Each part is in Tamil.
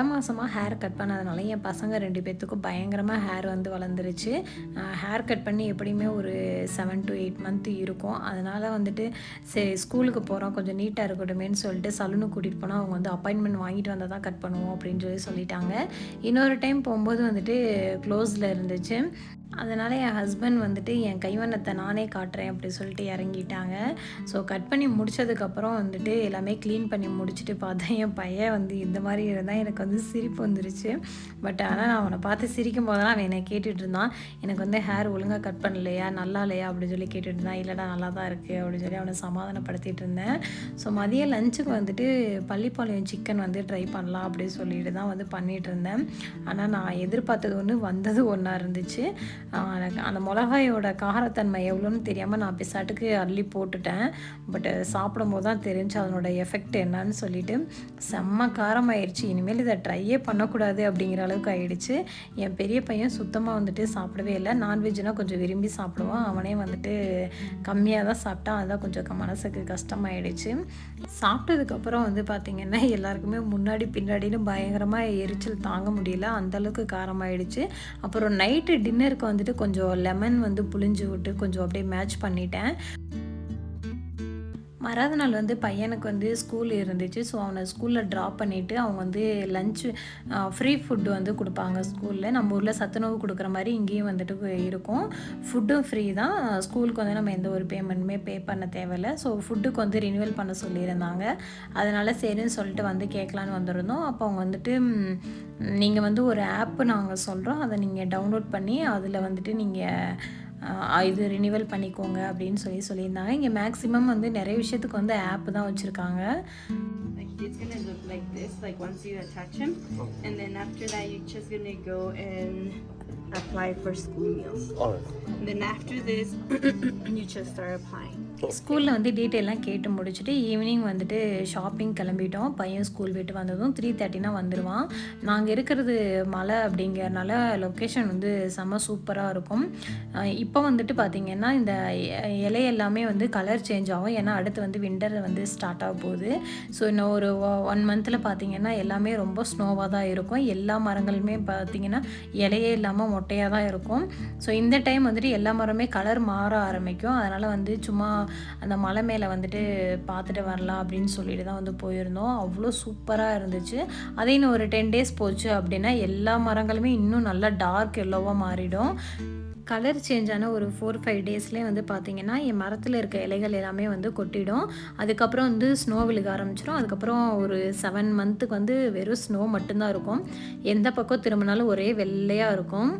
பல மாதமாக ஹேர் கட் பண்ணதுனால என் பசங்க ரெண்டு பேர்த்துக்கும் பயங்கரமாக ஹேர் வந்து வளர்ந்துருச்சு. ஹேர் கட் பண்ணி எப்படியுமே ஒரு செவன் டு எயிட் மந்த் இருக்கும். அதனால் வந்துட்டு சரி ஸ்கூலுக்கு போகிறோம் கொஞ்சம் நீட்டாக இருக்கட்டுமேன்னு சொல்லிட்டு சலூனுக்கு கூட்டிகிட்டு போனால் அவங்க வந்து அப்பாயின்மெண்ட் வாங்கிட்டு வந்தால் தான் கட் பண்ணுவோம் அப்படின்னு சொல்லி சொல்லிட்டாங்க. இன்னொரு டைம் போகும்போது வந்துட்டு க்ளோஸில் இருந்துச்சு. அதனால் என் ஹஸ்பண்ட் வந்துட்டு என் கைவண்ணத்தை நானே காட்டுறேன் அப்படி சொல்லிட்டு இறங்கிட்டாங்க. ஸோ கட் பண்ணி முடிச்சதுக்கப்புறம் வந்துட்டு எல்லாமே க்ளீன் பண்ணி முடிச்சுட்டு பார்த்தேன் என் பையன் வந்து இந்த மாதிரி இருந்தால் எனக்கு வந்து சிரிப்பு வந்துருச்சு. பட் ஆனால் நான் அவனை பார்த்து சிரிக்கும் போதெல்லாம் அவன் என்னை கேட்டுட்டு இருந்தான். எனக்கு வந்து ஹேர் ஒழுங்காக கட் பண்ணலையா? நல்லா இல்லையா? அப்படின்னு சொல்லி கேட்டுட்டு இருந்தான். இல்லைடா நல்லா தான் இருக்குது அப்படின்னு சொல்லி அவனை சமாதானப்படுத்திட்டு இருந்தேன். ஸோ மதிய லஞ்சுக்கு வந்துட்டு பள்ளிப்பாளையம் சிக்கன் வந்து ட்ரை பண்ணலாம் அப்படின்னு சொல்லிட்டு தான் வந்து பண்ணிகிட்டு இருந்தேன். ஆனால் நான் எதிர்பார்த்தது ஒன்று வந்தது ஒன்றா இருந்துச்சு. அந்த மிளகாயோட காரத்தன்மை எவ்வளோன்னு தெரியாமல் நான் பிசாட்டுக்கு அள்ளி போட்டுட்டேன். பட் சாப்பிடும்போது தான் தெரிஞ்சு அதனோட எஃபெக்ட் என்னன்னு சொல்லிட்டு செம்ம காரமாயிருச்சு. இனிமேல் இதை ட்ரையே பண்ணக்கூடாது அப்படிங்கிற அளவுக்கு ஆயிடுச்சு. என் பெரிய பையன் சுத்தமாக வந்துட்டு சாப்பிடவே இல்லை. நான்வெஜ்னால் கொஞ்சம் விரும்பி சாப்பிடுவான். அவனே வந்துட்டு கம்மியாக தான் சாப்பிட்டான். அதுதான் கொஞ்சம் மனசுக்கு கஷ்டமாயிடுச்சு. சாப்பிட்டதுக்கப்புறம் வந்து பார்த்திங்கன்னா எல்லாருக்குமே முன்னாடி பின்னாடின்னு பயங்கரமாக எரிச்சல் தாங்க முடியல. அந்தளவுக்கு காரமாயிடுச்சு. அப்புறம் நைட்டு டின்னருக்கு வந்துட்டு கொஞ்சம் லெமன் வந்து புளிஞ்சு விட்டு கொஞ்சம் அப்படியே மேட்ச் பண்ணிட்டேன். மறாத நாள் வந்து பையனுக்கு வந்து ஸ்கூல் இருந்துச்சு. ஸோ அவனை ஸ்கூலில் ட்ராப் பண்ணிவிட்டு அவங்க வந்து லஞ்சு ஃப்ரீ ஃபுட்டு வந்து கொடுப்பாங்க ஸ்கூலில் நம்ம ஊரில் சத்துணவு கொடுக்குற மாதிரி இங்கேயும் வந்துட்டு இருக்கும். ஃபுட்டும் ஃப்ரீ தான். ஸ்கூலுக்கு வந்து நம்ம எந்த ஒரு பேமெண்ட்டுமே பே பண்ண தேவையில்லை. ஸோ ஃபுட்டுக்கு வந்து ரினிவல் பண்ண சொல்லியிருந்தாங்க. அதனால் சரின்னு சொல்லிட்டு வந்து கேட்கலான்னு வந்திருந்தோம். அப்போ அவங்க வந்துட்டு நீங்கள் வந்து ஒரு ஆப்பு நாங்கள் சொல்கிறோம் அதை நீங்கள் டவுன்லோட் பண்ணி அதில் வந்துட்டு நீங்கள் இது ரினிவல் பண்ணிக்கோங்க அப்படின்னு சொல்லி சொல்லியிருந்தாங்க இங்கே மேக்ஸிமம் வந்து நிறைய விஷயத்துக்கு வந்து ஆப் தான் வச்சுருக்காங்க Like it's gonna look like this, like once you attach them, and then after that you're just gonna go and apply for school meals. Alright. And then after this, you just start applying. ஸ்கூலில் வந்து டீட்டெயிலாம் கேட்டு முடிச்சுட்டு ஈவினிங் வந்துட்டு ஷாப்பிங் கிளம்பிட்டோம். பையன் ஸ்கூல் விட்டு வந்ததும் த்ரீ தேர்ட்டினா வந்துடுவான் நாங்கள் இருக்கிறது மலை அப்படிங்கிறனால லொக்கேஷன் வந்து செம்ம சூப்பராக இருக்கும். இப்போ வந்துட்டு பார்த்திங்கன்னா இந்த இலை எல்லாமே வந்து கலர் சேஞ்ச் ஆகும். ஏன்னா அடுத்து வந்து விண்டர் வந்து ஸ்டார்ட் ஆக போகுது. ஸோ இன்னும் ஒரு ஒன் மந்தில் பார்த்திங்கன்னா எல்லாமே ரொம்ப ஸ்னோவாக தான் இருக்கும். எல்லா மரங்களுமே பார்த்திங்கன்னா இலையே இல்லாமல் மொட்டையாக தான் இருக்கும். ஸோ இந்த டைம் வந்துட்டு எல்லா மரமே கலர் மாற ஆரம்பிக்கும். அதனால் வந்து சும்மா அந்த மலை மேலே வந்துட்டு பார்த்துட்டு வரலாம் அப்படின்னு சொல்லிட்டு தான் வந்து போயிருந்தோம். அவ்வளோ சூப்பராக இருந்துச்சு. அதே இன்னும் ஒரு டென் டேஸ் போச்சு அப்படின்னா எல்லா மரங்களுமே இன்னும் நல்லா டார்க் எல்லோவாக மாறிடும். கலர் சேஞ்ச் ஆன ஒரு ஃபோர் ஃபைவ் டேஸ்லேயே வந்து பார்த்தீங்கன்னா என் மரத்தில் இருக்க இலைகள் எல்லாமே வந்து கொட்டிடும். அதுக்கப்புறம் வந்து ஸ்னோ விழுக ஆரம்பிச்சிடும் அதுக்கப்புறம் ஒரு செவன் மந்த்துக்கு வந்து வெறும் ஸ்னோ மட்டும்தான் இருக்கும். எந்த பக்கம் திரும்பினாலும் ஒரே வெள்ளையாக இருக்கும்.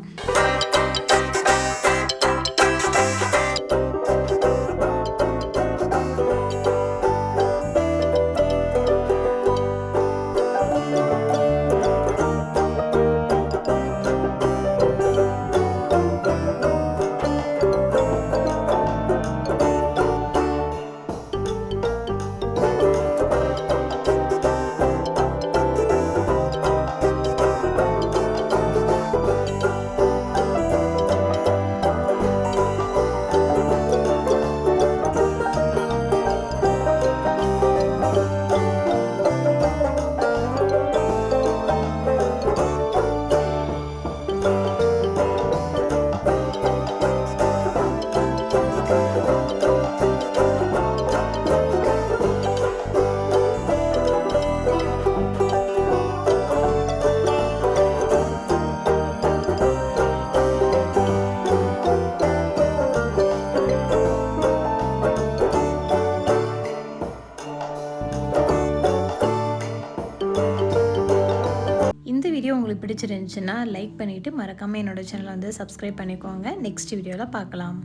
உங்களுக்கு பிடிச்சிருந்துச்சுன்னா லைக் பண்ணிவிட்டு மறக்காமல் என்னோட சேனலை வந்து சப்ஸ்கிரைப் பண்ணிக்கோங்க. நெக்ஸ்ட் வீடியோவில் பார்க்கலாம்.